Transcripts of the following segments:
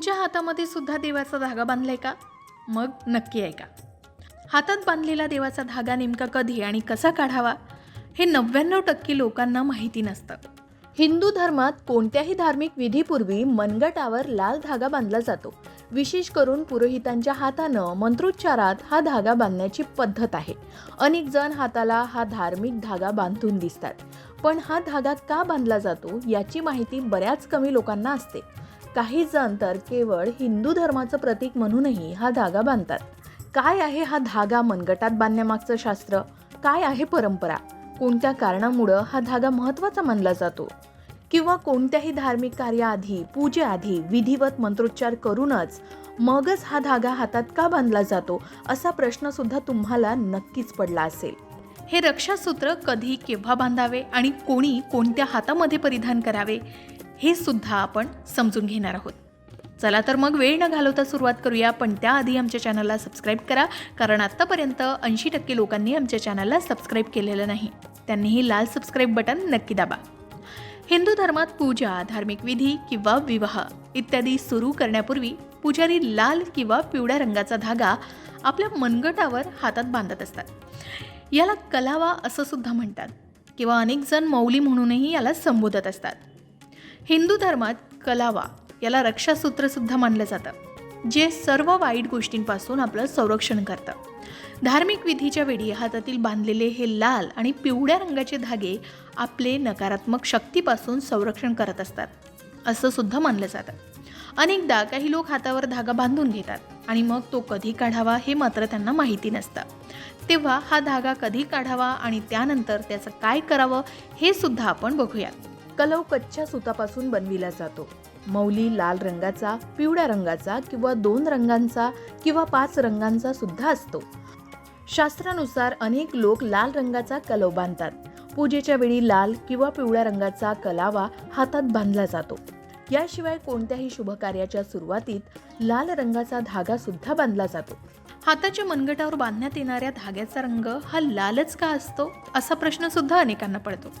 तुमच्या हातामध्ये सुद्धा देवाचा धागा बांधलाय का? मग नक्की आहे का? हातात बांधलेला देवाचा धागा नेमका कधी आणि कसा काढावा? हे नव्याण्णव टक्के लोकांना माहिती नसतं. हिंदू धर्मात कोणत्याही धार्मिक विधीपूर्वी मनगटावर लाल धागा बांधला जातो. विशेष करून पुरोहितांच्या हातानं मंत्रोच्चारात हा धागा बांधण्याची पद्धत आहे. अनेक जण हाताला हा धार्मिक धागा बांधून दिसतात. पण हा धागा का बांधला जातो याची माहिती बऱ्याच कमी लोकांना असते. काही जण तर केवळ हिंदू धर्माचं प्रतीक म्हणूनही हा धागा बांधतात. काय आहे हा धागा मनगटात बांधण्यामागचं शास्त्र? काय आहे परंपरा? कोणत्या कारणामुळं हा धागा महत्त्वाचा मानला जातो? किंवा कोणत्याही धार्मिक कार्याआधी पूजेआधी विधिवत मंत्रोच्चार करूनच मगच हा धागा हातात का बांधला जातो असा प्रश्न सुद्धा तुम्हाला नक्कीच पडला असेल. हे रक्षासूत्र कधी केव्हा बांधावे आणि कोणी कोणत्या हातामध्ये परिधान करावे? हे सुद्धा आपण समजून घेणार आहोत. चला तर मग वेळ न घालवता सुरुवात करूया पण त्याआधी आमच्या चॅनलला सबस्क्राईब करा कारण आत्तापर्यंत ऐंशी टक्के लोकांनी आमच्या चॅनलला सबस्क्राईब केलेलं नाही. त्यांनीही लाल सबस्क्राईब बटन नक्की दाबा. हिंदू धर्मात पूजा धार्मिक विधी किंवा विवाह इत्यादी सुरू करण्यापूर्वी पुजारी लाल किंवा पिवळ्या रंगाचा धागा आपल्या मनगटावर हातात बांधत असतात. याला कलावा असं सुद्धा म्हणतात किंवा अनेक जण मौली म्हणूनही याला संबोधत असतात. हिंदू धर्मात कलावा याला रक्षासूत्र सुद्धा मानलं जातं जे सर्व वाईट गोष्टींपासून आपलं संरक्षण करतं. धार्मिक विधीच्या वेळी हातातील बांधलेले हे लाल आणि पिवळ्या रंगाचे धागे आपले नकारात्मक शक्तीपासून संरक्षण करत असतात असं सुद्धा मानलं जातं. अनेकदा काही लोक हातावर धागा बांधून घेतात आणि मग तो कधी काढावा हे मात्र त्यांना माहिती नसतं. तेव्हा हा धागा कधी काढावा आणि त्यानंतर त्याचं काय करावं हे सुद्धा आपण बघूयात. कलव कच्च्या सुतापासून बनविला जातो. मौली लाल रंगाचा पिवळ्या रंगाचा किंवा दोन रंगांचा किंवा पाच रंगांचा सुद्धा असतो. शास्त्रानुसार अनेक लोक लाल रंगाचा कलव बांधतात. पूजेच्या वेळी लाल किंवा पिवळ्या रंगाचा कलावा हातात बांधला जातो. याशिवाय कोणत्याही शुभकार्याच्या सुरुवातीत लाल रंगाचा धागा सुद्धा बांधला जातो. हाताच्या मनगटावर बांधण्यात येणाऱ्या धाग्याचा रंग हा लालच का असतो? असा प्रश्न सुद्धा अनेकांना पडतो.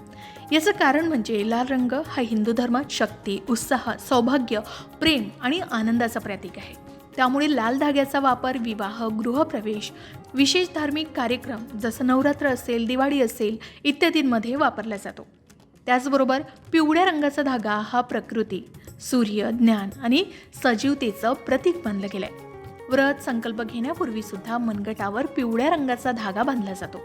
याचं कारण म्हणजे लाल रंग हा हिंदू धर्मात शक्ती उत्साह सौभाग्य प्रेम आणि आनंदाचा प्रतीक आहे. त्यामुळे लाल धाग्याचा वापर विवाह गृहप्रवेश विशेष धार्मिक कार्यक्रम जसं नवरात्र असेल दिवाळी असेल इत्यादींमध्ये वापरला जातो. त्याचबरोबर पिवळ्या रंगाचा धागा हा प्रकृती सूर्य ज्ञान आणि सजीवतेचं प्रतीक मानलं आहे व्रत संकल्प घेण्यापूर्वी सुद्धा मनगटावर पिवळ्या रंगाचा धागा बांधला जातो.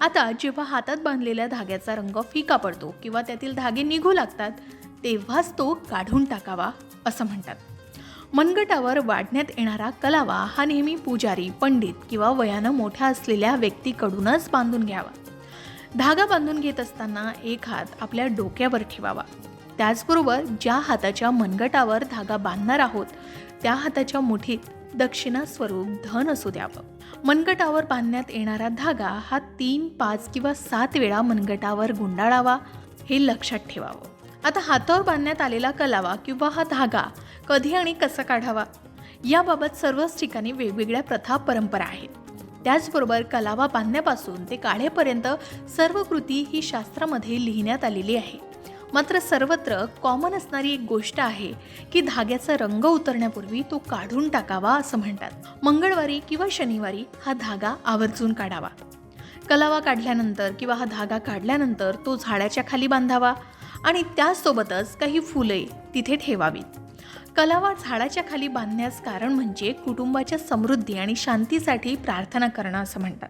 आता जेव्हा हातात बांधलेल्या धाग्याचा रंग फिका पडतो किंवा त्यातील धागे निघू लागतात तेव्हाच तो काढून टाकावा असं म्हणतात. मनगटावर वाढण्यात येणारा कलावा हा नेहमी पुजारी पंडित किंवा वयानं मोठ्या असलेल्या व्यक्तीकडूनच बांधून घ्यावा. धागा बांधून घेत असताना एक हात आपल्या डोक्यावर ठेवावा. त्याचबरोबर ज्या हाताच्या मनगटावर धागा बांधणार आहोत त्या हाताच्या मुठीत दक्षिणा स्वरूप धन असू द्यावं. मनगटावर बांधण्यात येणारा धागा हा तीन पाच किंवा सात वेळा मनगटावर गुंडाळावा हे लक्षात ठेवावं. आता हातावर बांधण्यात आलेला कलावा किंवा हा धागा कधी आणि कसा काढावा? याबाबत सर्वच ठिकाणी वेगवेगळ्या प्रथा परंपरा आहेत. त्याचबरोबर कलावा बांधण्यापासून ते काढेपर्यंत सर्व कृती ही शास्त्रामध्ये लिहिण्यात आलेली आहे. मात्र सर्वत्र कॉमन असणारी एक गोष्ट आहे की धाग्याचा रंग उतरण्यापूर्वी तो काढून टाकावा असं म्हणतात. मंगळवारी किंवा शनिवारी हा धागा आवर्जून काढावा. कलावा काढल्यानंतर किंवा हा धागा काढल्यानंतर तो झाडाच्या खाली बांधावा आणि त्याचसोबतच काही फुले तिथे ठेवावीत. कलावा झाडाच्या खाली बांधण्यास कारण म्हणजे कुटुंबाच्या समृद्धी आणि शांतीसाठी प्रार्थना करणं असं म्हणतात.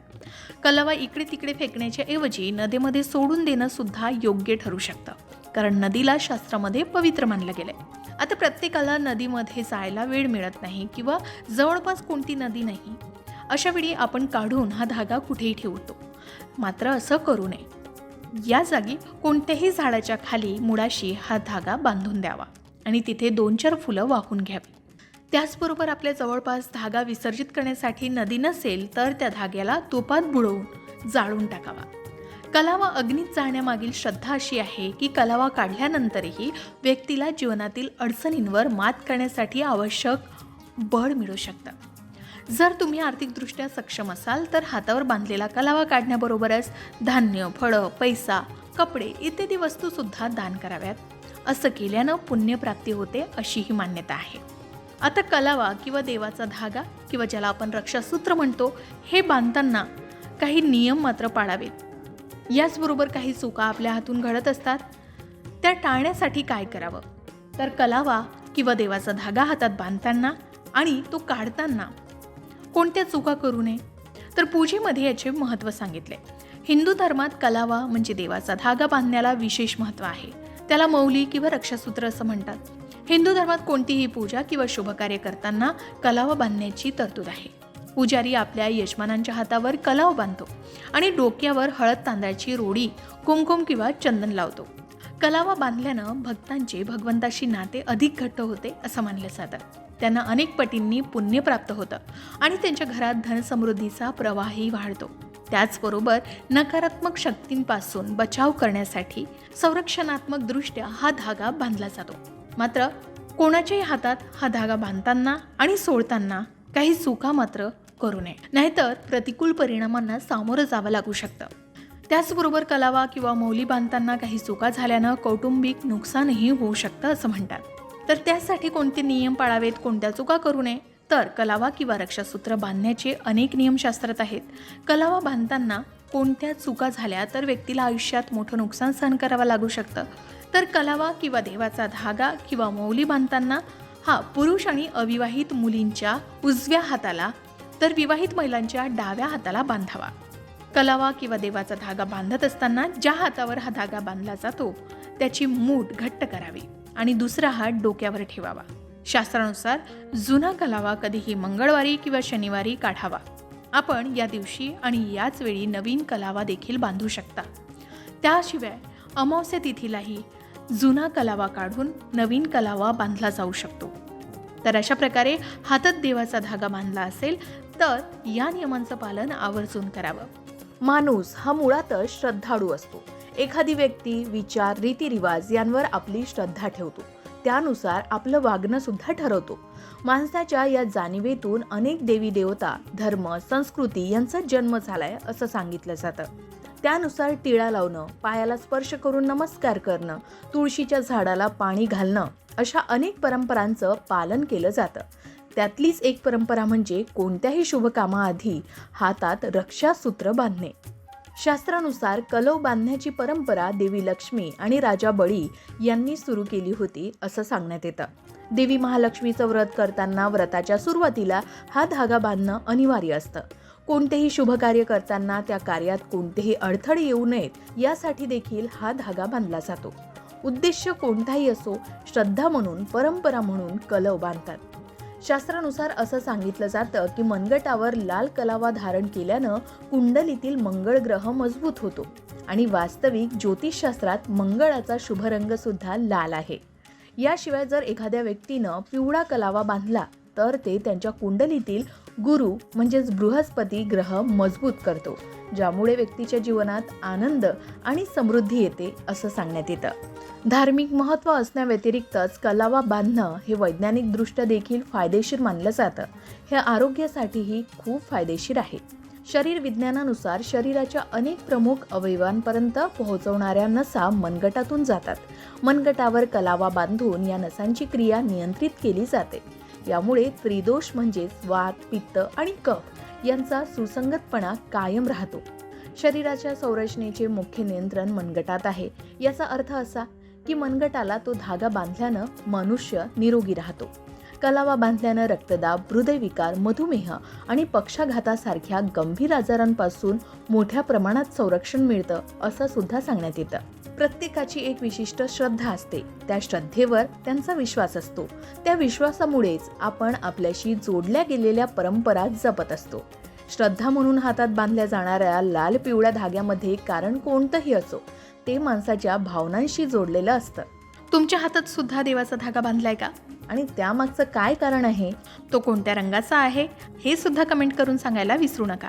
कलावा इकडे तिकडे फेकण्याच्या ऐवजी नदीमध्ये सोडून देणं सुद्धा योग्य ठरू शकतं. कारण नदीला शास्त्रामध्ये पवित्र मानलं गेलंय. आता प्रत्येकाला नदीमध्ये जायला वेळ मिळत नाही किंवा जवळपास कोणती नदी नाही. अशा वेळी आपण काढून हा धागा कुठेही ठेवतो. मात्र असं करू नये. या जागी कोणत्याही झाडाच्या खाली मुळाशी हा धागा बांधून द्यावा आणि तिथे दोन चार फुलं वाहून घ्यावी. त्याचबरोबर आपल्या जवळपास धागा विसर्जित करण्यासाठी नदी नसेल तर त्या धाग्याला तुपात बुडवून जाळून टाकावा. कलावा अग्नीत जाण्यामागील श्रद्धा अशी आहे की कलावा काढल्यानंतरही व्यक्तीला जीवनातील अडचणींवर मात करण्यासाठी आवश्यक बळ मिळू शकतं. जर तुम्ही आर्थिकदृष्ट्या सक्षम असाल तर हातावर बांधलेला कलावा काढण्याबरोबरच धान्य फळं पैसा कपडे इत्यादी वस्तूसुद्धा दान कराव्यात. असं केल्यानं पुण्यप्राप्ती होते अशी ही मान्यता आहे. आता कलावा किंवा देवाचा धागा किंवा ज्याला आपण रक्षासूत्र म्हणतो हे बांधताना काही नियम मात्र पाळावेत. याचबरोबर काही चुका आपल्या हातून घडत असतात. त्या टाळण्यासाठी काय करावं? तर कलावा किंवा देवाचा धागा हातात बांधताना आणि तो काढताना कोणत्या चुका करू नये? तर पूजेमध्ये याचे महत्त्व सांगितले. हिंदू धर्मात कलावा म्हणजे देवाचा धागा बांधण्याला विशेष महत्त्व आहे. त्याला मौली किंवा रक्षासूत्र असं म्हणतात. हिंदू धर्मात कोणतीही पूजा किंवा शुभकार्य करताना कलावा बांधण्याची तरतूद आहे. पुजारी आपल्या यजमानांच्या हातावर कलाव बांधतो आणि डोक्यावर हळद तांदळाची रोडी कुमकुम किंवा चंदन लावतो. कलावा बांधल्यानं भक्तांचे भगवंताशी नाते अधिक घट्ट होते असं मानलं जातं. त्यांना अनेक पटींनी पुण्य प्राप्त होतं आणि त्यांच्या घरात धनसमृद्धीचा प्रवाहही वाढतो. त्याचबरोबर नकारात्मक शक्तींपासून बचाव करण्यासाठी संरक्षणात्मक दृष्ट्या हा धागा बांधला जातो. मात्र कोणाच्याही हातात हा धागा बांधताना आणि सोडताना काही चुका मात्र करू नये. नाहीतर प्रतिकूल परिणामांना सामोरं जावं लागू शकतं. त्याचबरोबर कलावा किंवा मौली बांधताना काही चुका झाल्यानं कौटुंबिक नुकसानही होऊ शकतं असं म्हणतात. तर त्यासाठी कोणते नियम पाळावेत कोणत्या चुका करू नये? तर कलावा किंवा रक्षासूत्र बांधण्याचे अनेक नियम शास्त्रात आहेत. कलावा बांधताना कोणत्या चुका झाल्या तर व्यक्तीला आयुष्यात मोठं नुकसान सहन करावं लागू शकतं. तर कलावा किंवा देवाचा धागा किंवा मौली बांधताना हा पुरुष आणि अविवाहित मुलींच्या उजव्या हाताला तर विवाहित महिलांच्या डाव्या हाताला बांधावा. कलावा किंवा देवाचा धागा बांधत असताना ज्या हातावर हा धागा बांधला जातो त्याची मूठ घट्ट करावी आणि दुसरा हात डोक्यावर ठेवावा. शास्त्रानुसार जुना कलावा कधीही मंगळवारी किंवा शनिवारी काढावा. आपण या दिवशी आणि याच वेळी नवीन कलावा देखील बांधू शकता. त्याशिवाय अमावस्या तिथीलाही जुना कलावा काढून नवीन कलावा बांधला जाऊ शकतो. तर अशा प्रकारे हातात देवाचा धागा बांधला असेल तर या नियमांचं पालन आवर्जून करावं. माणूस हा मुळातच श्रद्धाळू असतो. एखादी व्यक्ती विचार रीतिरिवाज यांवर आपली श्रद्धा ठेवतो. त्यानुसार आपलं वागणं सुद्धा ठरवतो. माणसाच्या या जाणीवेतून अनेक देवी देवता धर्म संस्कृती यांचा जन्म झालाय असं सांगितलं जातं. त्यानुसार टिळा लावणं पायाला स्पर्श करून नमस्कार करणं तुळशीच्या झाडाला पाणी घालणं अशा अनेक परंपरांचं पालन केलं जातं. त्यातलीच एक परंपरा म्हणजे कोणत्याही शुभकामाआधी हातात रक्षासूत्र बांधणे. शास्त्रानुसार कलव बांधण्याची परंपरा देवी लक्ष्मी आणि राजा बळी यांनी सुरू केली होती असं सांगण्यात येतं. देवी महालक्ष्मीचं व्रत करताना व्रताच्या सुरुवातीला हा धागा बांधणं अनिवार्य असतं. कोणतेही शुभकार्य करताना त्या कार्यात कोणतेही अडथळे येऊ नयेत यासाठी देखील हा धागा बांधला जातो. उद्देश कोणताही असो श्रद्धा म्हणून परंपरा म्हणून कलव बांधतात. शास्त्रानुसार असं सांगितलं जातं की मनगटावर लाल कलावा धारण केल्यानं कुंडलीतील मंगळ ग्रह मजबूत होतो आणि वास्तविक ज्योतिषशास्त्रात मंगळाचा शुभ रंग सुद्धा लाल आहे. याशिवाय जर एखाद्या व्यक्तीनं पिवळा कलावा बांधला तर ते त्यांच्या कुंडलीतील गुरु म्हणजेच बृहस्पती ग्रह मजबूत करतो ज्यामुळे व्यक्तीच्या जीवनात आनंद आणि समृद्धी येते असं सांगण्यात येतं. धार्मिक महत्त्व असण्याव्यतिरिक्तच कलावा बांधणं हे वैज्ञानिकदृष्ट्या देखील फायदेशीर मानलं जातं. हे आरोग्यासाठीही खूप फायदेशीर आहे. शरीर विज्ञानानुसार शरीराच्या अनेक प्रमुख अवयवांपर्यंत पोहोचवणाऱ्या नसा मनगटातून जातात. मनगटावर कलावा बांधून या नसांची क्रिया नियंत्रित केली जाते. यामुळे त्रिदोष म्हणजेच वात पित्त आणि कफ यांचा सुसंगतपणा कायम राहतो. शरीराच्या संरचनेचे मुख्य नियंत्रण मनगटात आहे. याचा अर्थ असा की मनगटाला तो धागा बांधल्यानं मनुष्य निरोगी राहतो. कलावा बांधल्यानं रक्तदाब हृदयविकार मधुमेह आणि पक्षाघातासारख्या गंभीर आजारांपासून मोठ्या प्रमाणात संरक्षण मिळतं असं सुद्धा सांगण्यात येतं. प्रत्येकाची एक विशिष्ट श्रद्धा असते. त्या श्रद्धेवर त्यांचा विश्वास असतो. त्या विश्वासामुळेच आपण आपल्याशी जोडल्या गेलेल्या परंपरा जपत असतो. श्रद्धा म्हणून हातात बांधल्या जाणाऱ्या लाल पिवळ्या धाग्यामध्ये कारण कोणतंही असो ते माणसाच्या भावनांशी जोडलेलं असतं. तुमच्या हातात सुद्धा देवाचा धागा बांधलाय का? आणि त्यामागचं काय कारण आहे? तो कोणत्या रंगाचा आहे हे सुद्धा कमेंट करून सांगायला विसरू नका.